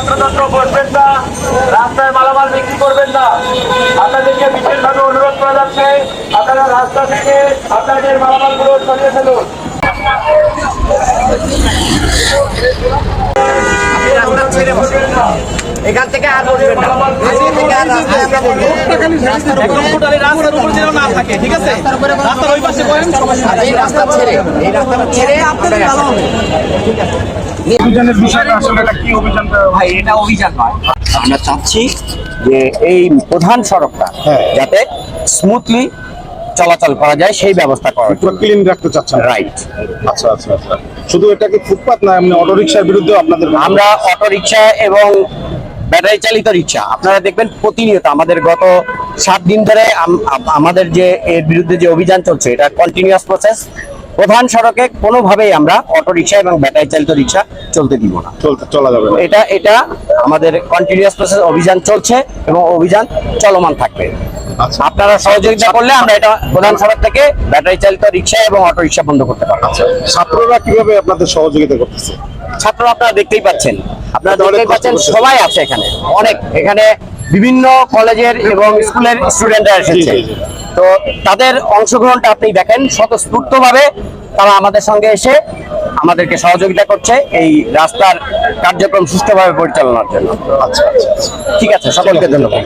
যত্রতত্র বসবেন না রাস্তায় মালামাল বিক্রি করবেন না। আপনাদেরকে বিশেষভাবে অনুরোধ করা যাচ্ছে আপনারা রাস্তা থেকে আপনাদের মালামালগুলো সরিয়ে ফেলুন। এখান থেকে আর বসবেন না। আজকে থেকে আর রাস্তায় আমরা বসবো একদম টোটালি রাস্তার উপর যেন না থাকে ঠিক আছে? রাস্তার ওই পাশে বলেন সমস্যা এই রাস্তা ছেড়ে এই রাস্তাটা ছেড়ে আপনাদের ভালো হবে অভিযানের বিষয়টা ভাই এটা অভিযান নয়। আমরা চাচ্ছি যে এই প্রধান সড়কটা যাতে স্মুথলি চলাচল করা যায় সেই ব্যবস্থা করা ক্লিন রাখতে চাচ্ছেন। রাইট আচ্ছা আচ্ছা আচ্ছা। শুধু এটা কি ফুটপাত না এমনি অটো রিক্সার বিরুদ্ধে আপনাদের আমরা অটো রিক্সা এবং ব্যাটারি চালিত রিক্সা আপনারা দেখবেন প্রতিনিয়ত আমাদের গত সাত দিন ধরে আম- আম- আমাদের যে এর বিরুদ্ধে যে অভিযান চলছে এটা কন্টিনিউয়াস প্রসেস প্রধান সড়কে কোনোভাবেই আমরা অটো রিক্সা এবং ব্যাটারি চালিত রিক্সা চলতে দিব না। চলতে চলা যাবে এটা এটা আমাদের কন্টিনিউয়াস প্রসেস অভিযান চলছে এবং অভিযান চলমান থাকবে। আচ্ছা। আপনারা সহযোগিতা করলে আমরা এটা প্রধান সড়ক থেকে ব্যাটারি চালিত রিক্সা এবং অটো রিক্সা বন্ধ করতে পারব। আচ্ছা ছাত্ররা কীভাবে আপনাদের সহযোগিতা করতেছে? ছাত্ররা আপনারা দেখতেই পাচ্ছেন। আপনারা দেখতেই পাচ্ছেন সবাই আছে এখানে অনেক। এখানে বিভিন্ন কলেজের এবং স্কুলের স্টুডেন্টরা এসেছে। তো তাদের অংশগ্রহণটা আপনি দেখেন স্বতঃস্ফূর্ত ভাবে তারা আমাদের সঙ্গে এসে আমাদেরকে সহযোগিতা করছে এই রাস্তার কার্যক্রম সুষ্ঠুভাবে পরিচালনার জন্য। আচ্ছা আচ্ছা আচ্ছা। ঠিক আছে সকলকে ধন্যবাদ।